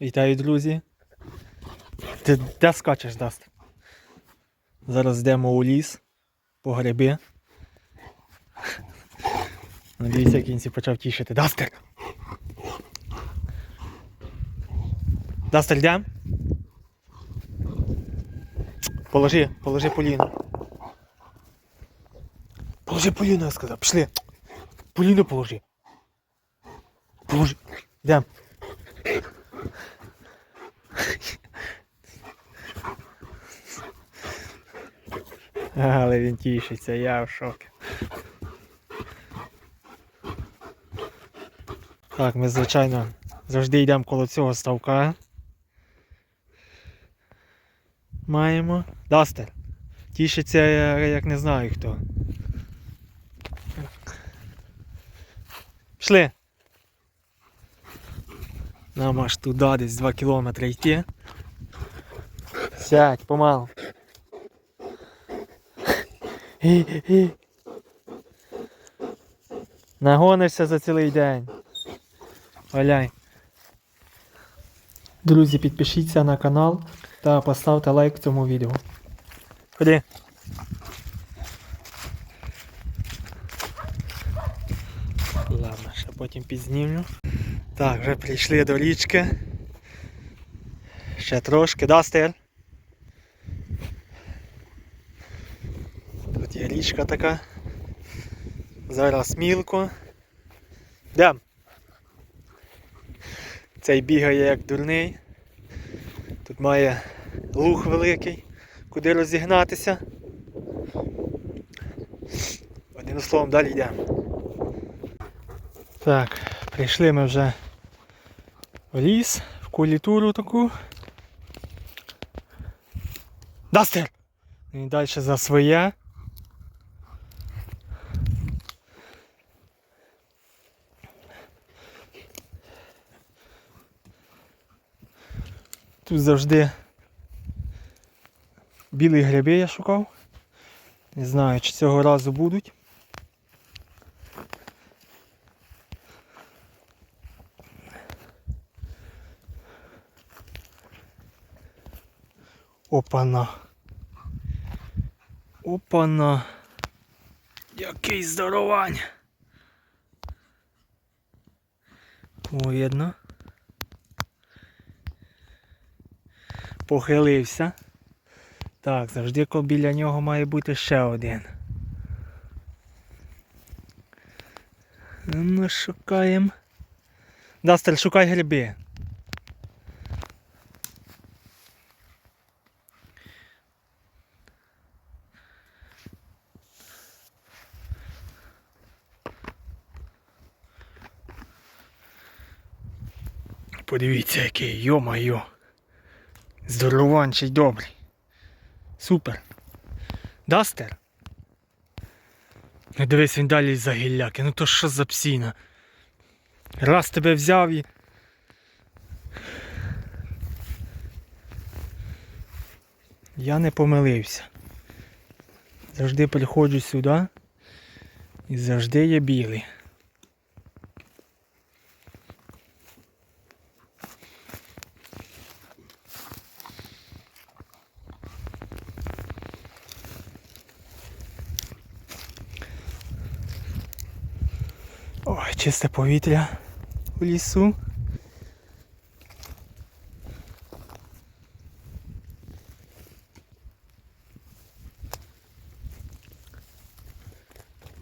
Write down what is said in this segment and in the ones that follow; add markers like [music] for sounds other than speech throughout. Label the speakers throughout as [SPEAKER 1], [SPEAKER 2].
[SPEAKER 1] Вітаю, друзі. Ти де скачеш, Даст? Зараз йдемо у ліс по гриби. Надіюся, кінці почав тішити. Дастер! Дастер, йдем? Положи, положи Поліну. Положи Поліну, я сказав. Пішли. Поліну положи. Положи. Йдем. [laughs] Але він тішиться, я в шокі. Так, ми, звичайно, завжди йдемо коло цього ставка. Маємо. Дастер. Тішиться, як не знаю хто. Пішли. Нам аж туди десь 2 кілометри йти. Сядь, помалу. [gasps] Нагонишся за цілий день. Валяй. Друзі, підпишіться на канал та поставте лайк цьому відео. Ходи. Ладно, ще потім підзнімлю. Так, вже прийшли до річки. Ще трошки, да, Стер? Тут є річка така. Зараз мілко. Йдем. Цей бігає як дурний. Тут має луг великий, куди розігнатися. Одним словом, далі йдемо. Так, прийшли ми вже в ліс, в кулітуру таку. Дастер! І далі за своє. Тут завжди білі гриби я шукав. Не знаю, чи цього разу будуть. Опана. Опана. Який здоровань. Видно. Похилився. Так, завжди біля нього має бути ще один. Ну, шукаємо. Дастер, шукай гриби. Подивіться, який, йо-майо. Здорованчий добрий. Супер. Дастер? Не дивись, він далі за гілляки. Ну то що за псіна? Раз тебе взяв і. Я не помилився. Завжди приходжу сюди і завжди є білий. Ой, чисте повітря у лісу.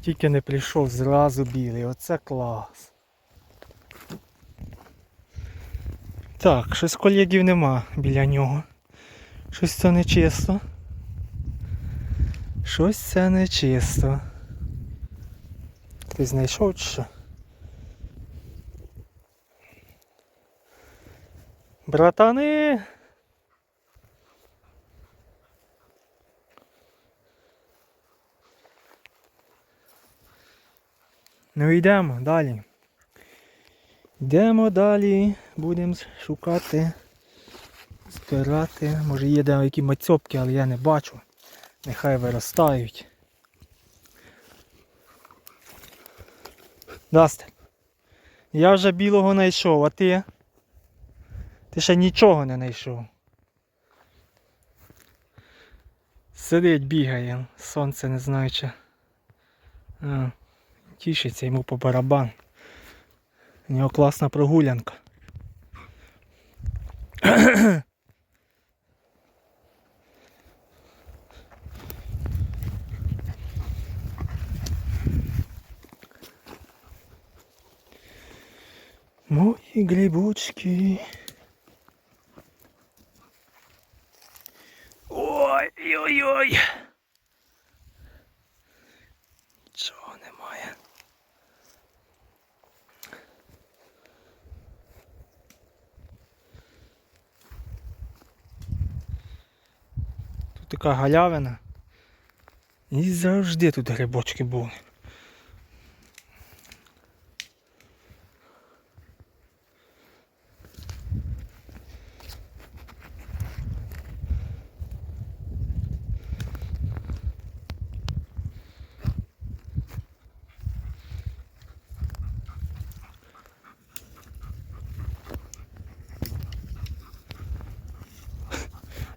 [SPEAKER 1] Тільки не прийшов зразу білий, оце клас. Так, щось колегів нема біля нього. Щось це не чисто. Щось це не чисто. Ти знайшов чи що? Братани! Ну йдемо далі. Йдемо далі, будемо шукати, збирати. Може є де які мацьопки, але я не бачу. Нехай виростають. Дасте. Я вже білого знайшов, а ти? Ти ще нічого не знайшов. Сидить, бігає, сонце не знаю чи. Тішиться йому по барабан. У нього класна прогулянка. Мої грибочки. Ой-ой-ой. Нічого немає. Тут така галявина. І завжди тут грибочки були.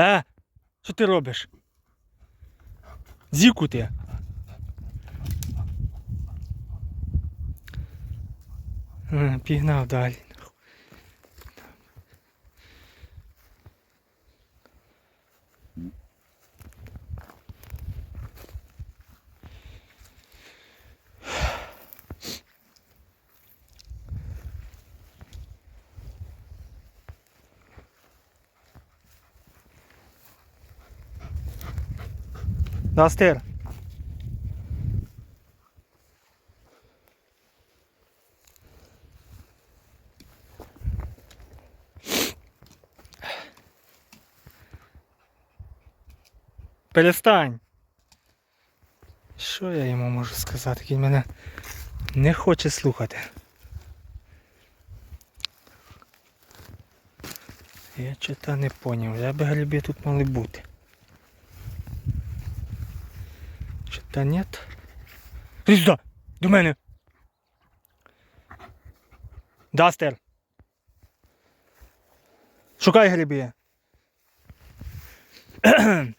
[SPEAKER 1] Е, що ти робиш? Зіку ти. Пігнав далі. Дастер. Перестань. Що я йому можу сказати? Він мене не хоче слухати. Я чого не поняв, я би гриби тут мали бути. Чи та нет? Сюди! До мене! Дастер! Шукай гриби. [clears throat]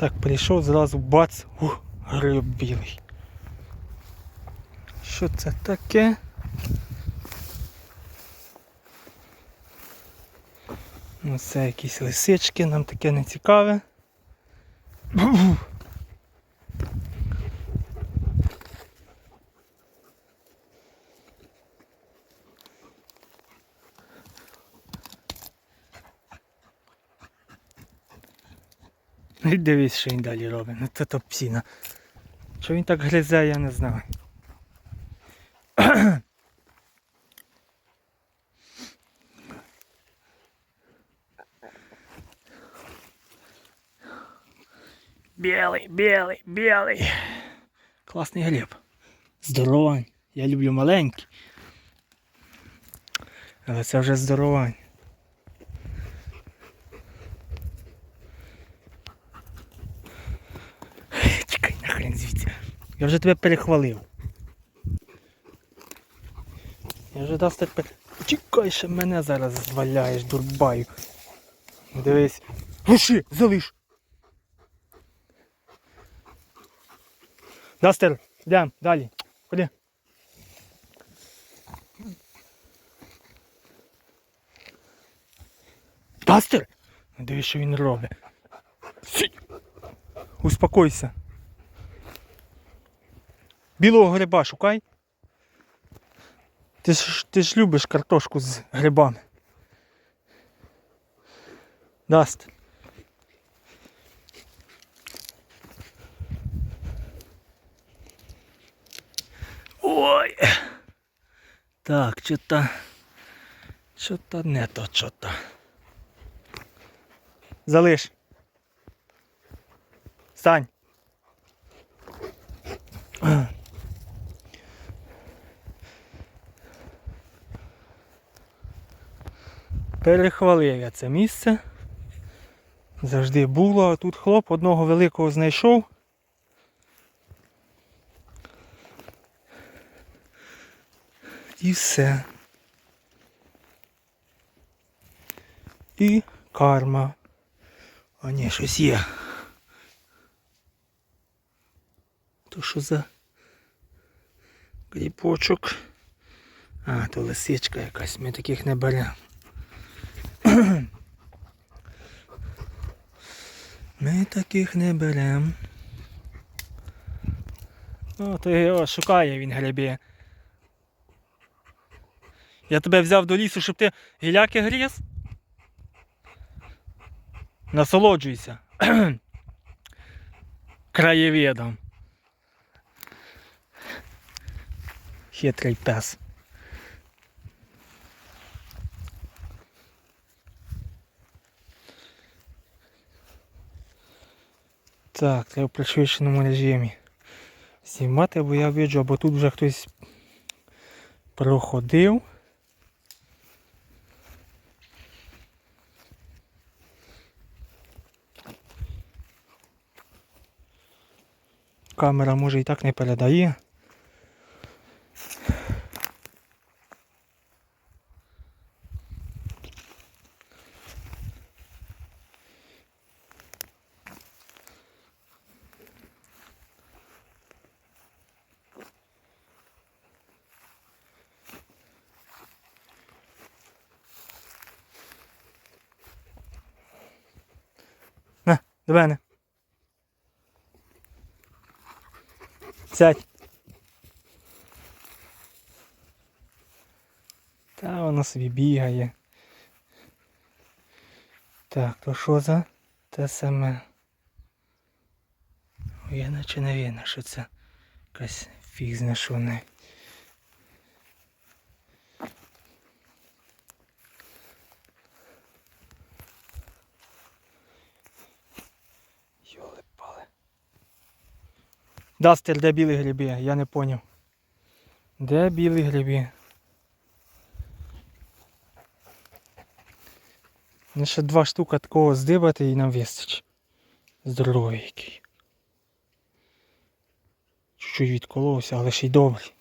[SPEAKER 1] Так, прийшов зразу бац, гриб білий. Що це таке? Ну це якісь лисички, нам таке не цікаве. Дивись, що він далі робить. Ну це то псіна. Що він так гризе, я не знаю. Білий, білий, білий. Класний гриб. Здоровань. Я люблю маленький. Але це вже здоровань. Я вже тебе перехвалив. Я вже дасть тепер. Чекай, ще мене зараз зваляєш, дурбаю. Дивись. Глуши, залиш. Дастер, йдемо, далі. Ходи. Дастер! Дивись, що він робить. Успокойся. Білого гриба шукай. Ти ж, ти ж любиш картошку з грибами. Даст. Ой. Так, что-то... Что-то не то, что-то. Залиш. Стань. Перехвалив я це місце. Завжди було, тут хлоп одного великого знайшов. І все. І карма. А ні, щось є. То що за грібочок? А, то лисичка якась, ми таких не беремо. Ми таких не беремо. О, то його шукає він грибі. Я тебе взяв до лісу, щоб ти гіляки гріз? Насолоджуйся. [clears throat] Краєвідом. Хитрий пес. Так, треба в пришвидшеному режимі знімати, бо я бачу, або тут вже хтось проходив. Камера може і так не передає. До мене. Сядь. Та воно собі бігає. Так, то що за те саме? Я наче не вірю, що це якась фіг зна що не. Дастер, де білі гриби? Я не поняв. Де білі гриби? Ну ще два штука такого здибати і нам вистачить. Здоровий який. Чуть-чуть відколовся, але ще й добрий.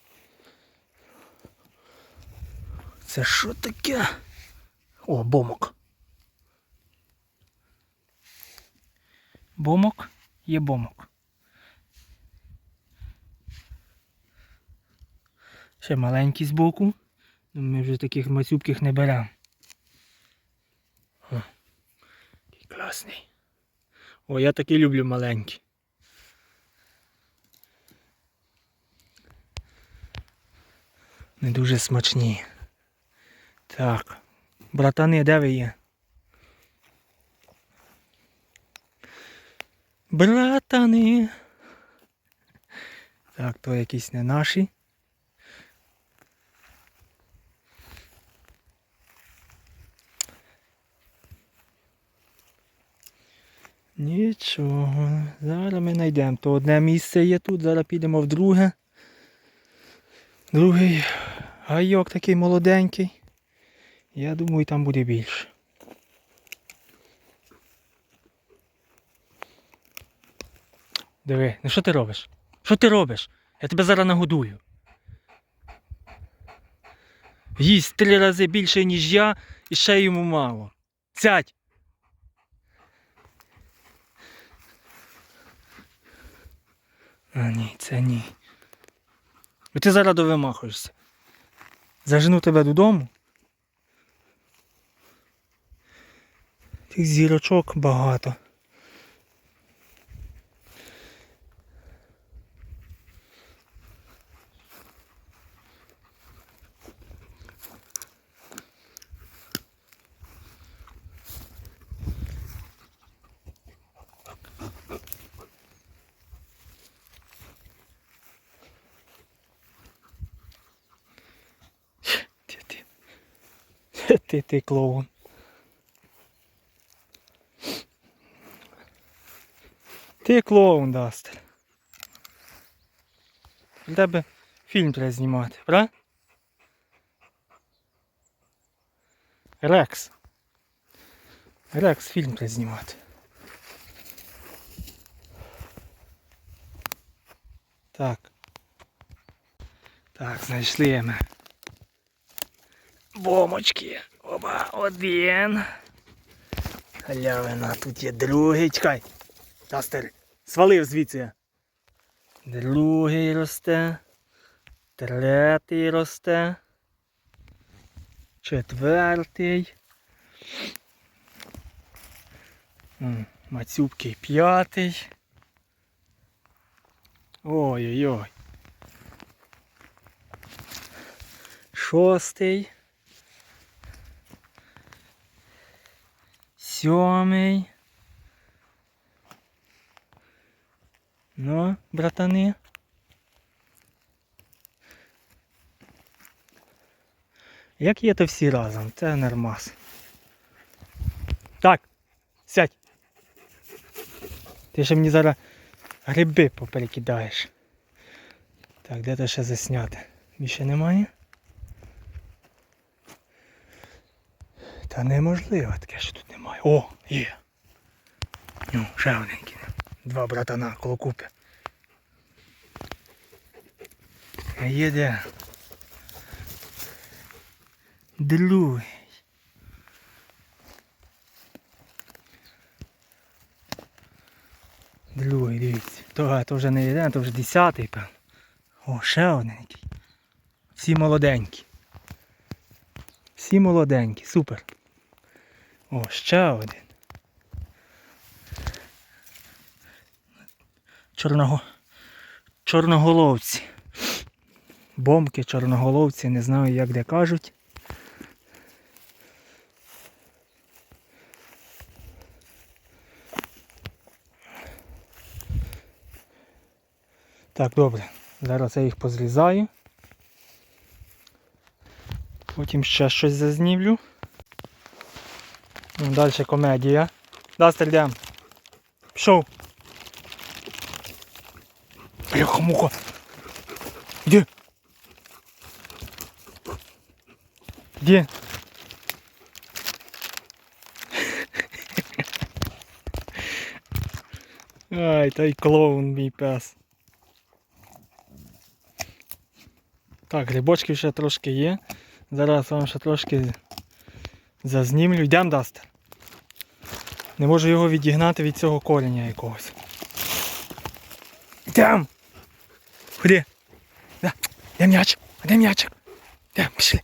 [SPEAKER 1] Це що таке? О, бомок. Бомок є бомок. Ще маленький збоку. Ну, Ми вже таких мацюбких не беремо. Який класний. О, я таки люблю маленькі. Не дуже смачні. Так. Братани, де ви є? Братани. Так, то якісь не наші. Нічого, зараз ми знайдемо. То одне місце є тут, зараз підемо в друге. Другий гайок такий молоденький. Я думаю, там буде більше. Диви, ну що ти робиш? Що ти робиш? Я тебе зараз нагодую. Їсть три рази більше, ніж я, і ще йому мало. Сядь! А ні, це ні. Бо ти зараз довимахуєшся. Зажену тебе додому. Тих зірочок багато. Ти, ти. Клоун. Ти клоун, Дастер. Для тебе фільм треба знімати, правда? Рекс. Рекс фільм треба знімати. Так. Так, знайшли ми. Бомочки. Оба, один. Халявина, тут є другий. Чекай. Тастер, свалив звідси. Другий росте. Третій росте. Четвертий. М, Мацюбки п'ятий. Ой-ой-ой. Шостий. Сьомий. Ну, братани. Як є то всі разом, це нормас. Так, сядь. Ти ще мені зараз гриби поперекидаєш. Так, де то ще засняти? Більше немає? Та неможливо таке, що тут немає. О, є. Ну, ще одненький. Два братана коло купи. А є де? Другий. Другий, дивіться. То, то вже не один, то вже десятий, певно. О, ще одненький. Всі молоденькі. Всі молоденькі, супер. О, ще один. Чорного... Чорноголовці. Бомки, чорноголовці, не знаю як де кажуть. Так, добре. Зараз я їх позрізаю. Потім ще щось зазнімлю. Ну, Далі комедія. Дастер йдем. Пішов. Бляха муха. Де? Де? Ай, та й клоун мій пес. Так, грибочків ще трошки є. Зараз вам ще трошки зазнімлю. Йдем Дастер. Не можу його відігнати від цього кореня якогось. Йдем! Ходи! Да. Де м'яч? А де м'ячик? Де, пішли.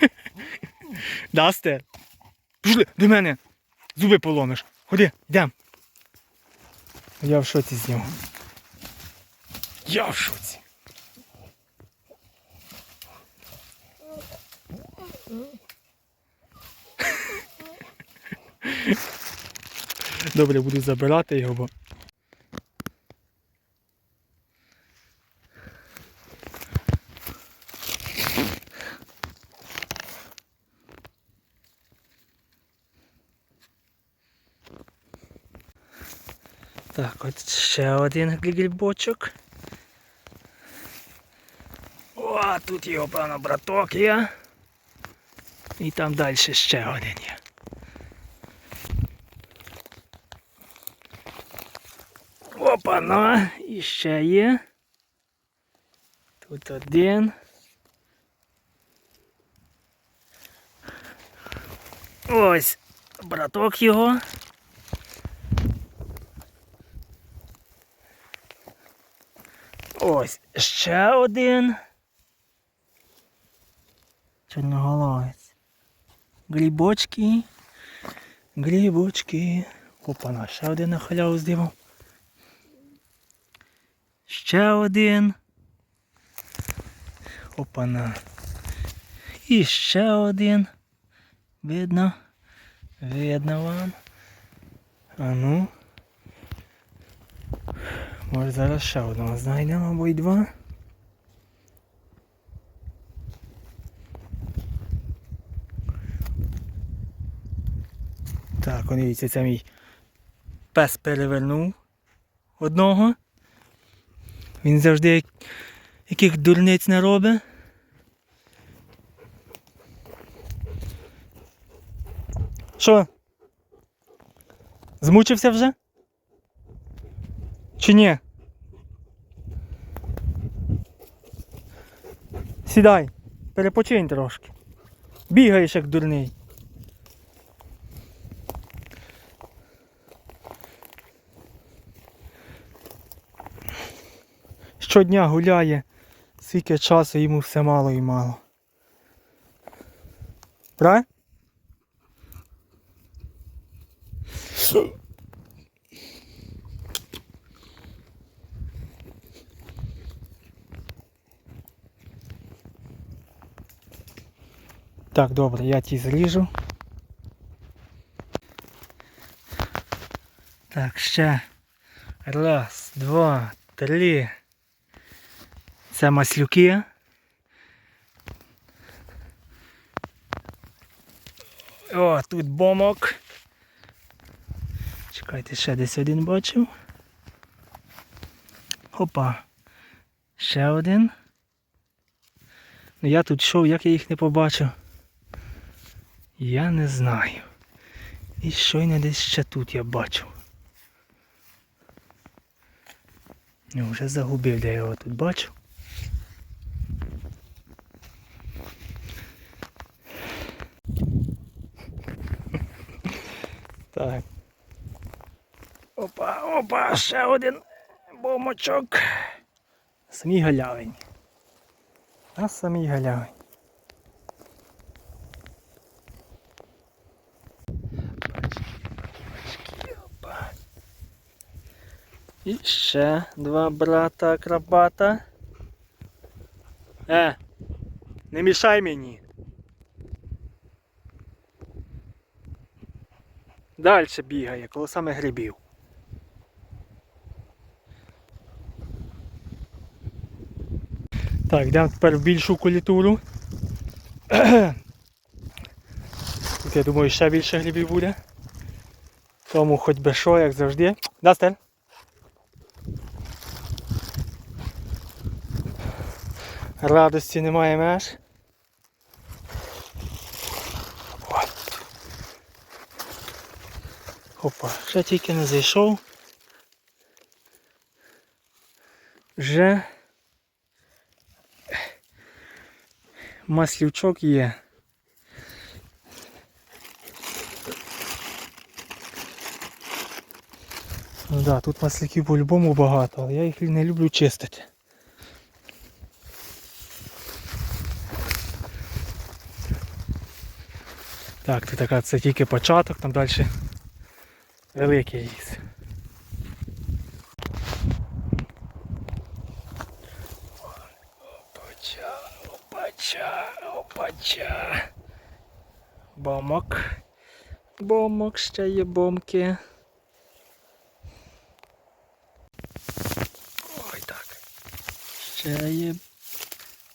[SPEAKER 1] [laughs] Дастер! Пішли до мене! Зуби поломиш. Ходи, йдем. Я в шоці з нього. Я в шоці. Добре, буду забирати його, бо. Так, от ще один грибочок. О, тут його, певно, браток є. І там далі ще один є. Опа-на, і ще є. Тут один. Ось браток його. Ось ще один. Чорноголовець. Грибочки. Грибочки. Опа, ще один на халяву здивав. Ще один. Опана. І ще один. Видно? Видно вам. А ну. Може зараз ще одного знайдемо або й два. Так, дивіться, це мій пес перевернув одного. Він завжди яких дурниць не робить. Що? Змучився вже? Чи ні? Сідай, перепочинь трошки. Бігаєш як дурний. Щодня гуляє, скільки часу йому все мало і мало. Правильно? Так, добре, я ті зріжу. Так, ще. Раз, два, три. Це маслюки. О, тут бомок. Чекайте, ще десь один бачив. Опа. Ще один. Ну я тут йшов, як я їх не побачив. Я не знаю. І щойно десь ще тут я бачив. Ну, вже загубив, де я його тут бачив. Так. Опа, ще один бомочок. Самій галявині. На самій галявині. І ще два брата акробата. Е, не мішай мені. Далі бігає, коло саме грибів. Так, йдемо тепер в більшу кулітуру. [clears throat] Тут я думаю ще більше грибів буде. Тому хоч би що, як завжди. Дастер. Радості немає меж. Опа, ще тільки не зайшов. Вже маслючок є. Ну да, тут масляків по-любому багато, але я їх не люблю чистити. Так, тут така це тільки початок, там далі великий ліс. Бомок, ще є бомки. Ой, так. Ще є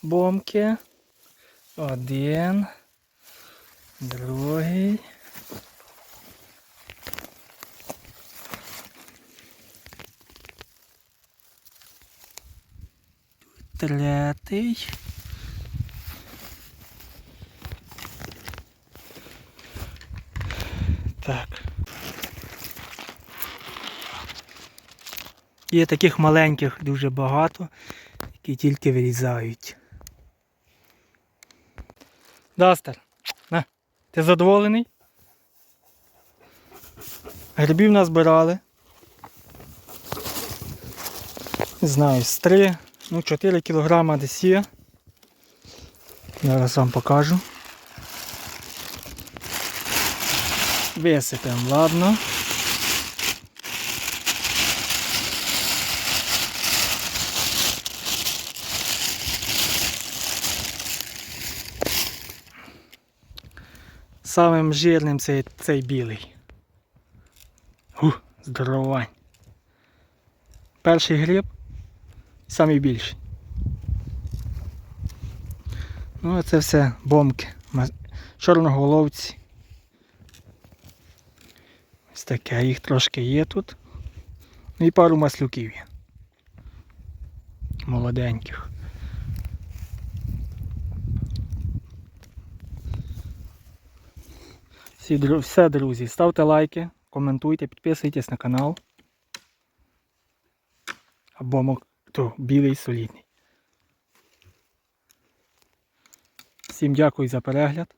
[SPEAKER 1] бомки. Один. Другий. Третій. Так. Є таких маленьких дуже багато, які тільки вирізають. Дастер, на, ти задоволений? Грибів назбирали. Не знаю, з 3, ну 4 кілограма десь є. Зараз вам покажу. Висипемо, ладно. Самим жирним цей, цей білий. Гу, здоровань. Перший гриб самий більший. Ну це все бомки. Чорноголовці. Таке, їх трошки є тут. Ну і пару маслюків є. Молоденьких. Все, друзі, ставте лайки, коментуйте, підписуйтесь на канал. Або мок- білий солідний. Всім дякую за перегляд.